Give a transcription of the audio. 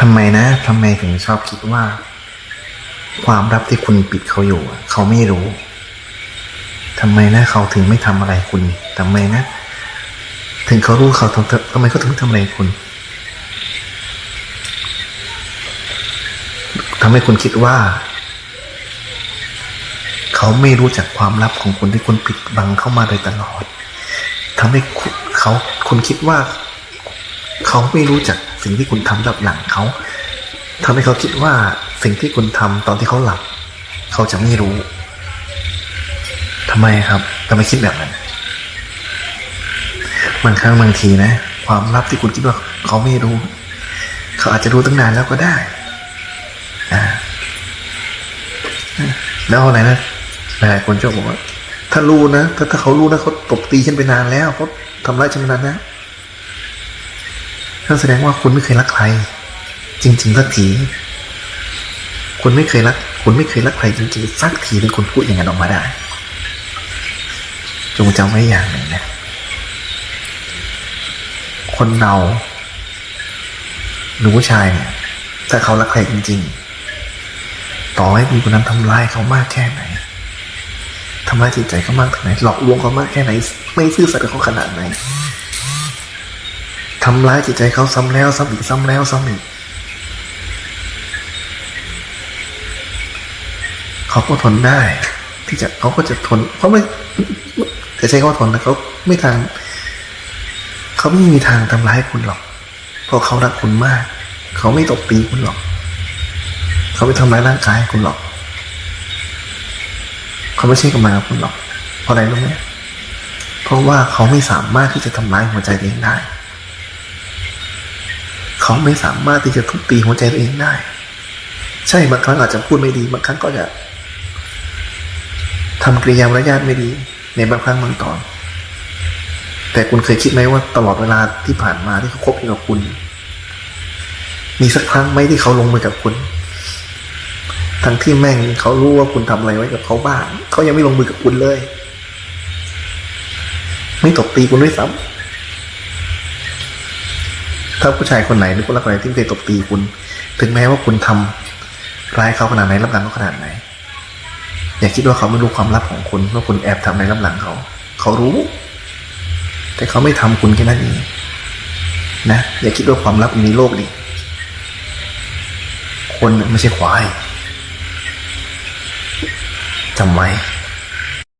ทำไมนะทำไมถึงชอบคิดว่า ความลับที่คุณปิดเขาอยู่ เขาไม่รู้ทำไมนะเขาถึงไม่ทำอะไรคุณทำไมนะ ถึงเขารู้เขาทำทำไมเขาถึงไม่ทำอะไรคุณทำให้คุณคิดว่า เขาไม่รู้จักความลับของคุณที่คุณปิดบังเข้ามาโดยตลอดทำให้เขาคุณคิดว่า เขาไม่รู้จัก สิ่งที่คุณทำรับหลังเขาทำให้เขาคิดว่าสิ่งที่คุณทำตอนที่เขาหลับ เขาจะไม่รู้ทำไมครับทำไมคิดแบบนั้นบางครั้งบางทีนะ ความลับที่คุณคิดว่าเขาไม่รู้ เขาอาจจะรู้ตั้งนานแล้วก็ได้แล้วอะไรนะหลายคนชอบบอกว่า ถ้ารู้นะถ้าถ้าเขารู้นะเขาตบตีฉันไปนานแล้วเขาทำร้ายฉันไปนานแล้ว นั่นแสดงว่าคุณไม่เคยรักใคร จริงๆสักที คุณไม่เคยรัก คุณไม่เคยรักใครจริงๆสักทีที่คุณพูดอย่างนั้นออกมาได้ จงจำไว้อย่างหนึ่งนะ คนเราหรือผู้ชายเนี่ย ถ้าเขารักใครจริง ๆ ต่อให้ผู้คนนั้นทำร้ายเขามากแค่ไหนทำร้ายจิตใจเขามากแค่ไหน หลอกลวงเขามากแค่ไหน ไม่ซื่อสัตย์กับเขาขนาดไหน ทำร้ายจิตใจเขาซ้ำแล้วซ้ำอีกซ้ำแล้วซ้ำอีกเขาก็ทนได้ ที่จะเขาก็จะทนเขาไม่จะใช้คำว่าทนนะเขาไม่ทางเขาไม่มีทางทำร้ายคุณหรอก เพราะเขารักคุณมาก เขาไม่ตบตีคุณหรอก เขาไม่ทำร้ายร่างกายคุณหรอก เขาไม่ใช่กำลังกับคุณหรอก เพราะอะไรรู้ไหมเพราะว่าเขาไม่สามารถที่จะทำร้ายหัวใจเองได้ เขาไม่สามารถที่จะทุบตีหัวใจตัวเองได้ ใช่บางครั้งอาจจะพูดไม่ดี บางครั้งก็จะทำกริยามารยาทไม่ดี ในบางครั้งบางตอน แต่คุณเคยคิดไหมว่าตลอดเวลาที่ผ่านมาที่เขาคบอยู่กับคุณ มีสักครั้งไหมที่เขาลงมือกับคุณ ทั้งที่แม่งเขารู้ว่าคุณทำอะไรไว้กับเขาบ้าง เขายังไม่ลงมือกับคุณเลย ไม่ตบตีคุณด้วยซ้ำ ถ้าผู้ชายคนไหนหรือคนรักคนไหนที่เคยตบตีคุณ ถึงแม้ว่าคุณทำร้ายเขาขนาดไหนรับหลังเขาขนาดไหน อย่าคิดว่าเขาไม่รู้ความลับของคุณว่าคุณแอบทำอะไรรับหลังเขา เขารู้ แต่เขาไม่ทำคุณแค่นั้นเองนะอย่าคิดว่าความลับมีโลกนี้คนไม่ใช่ควายจำไว้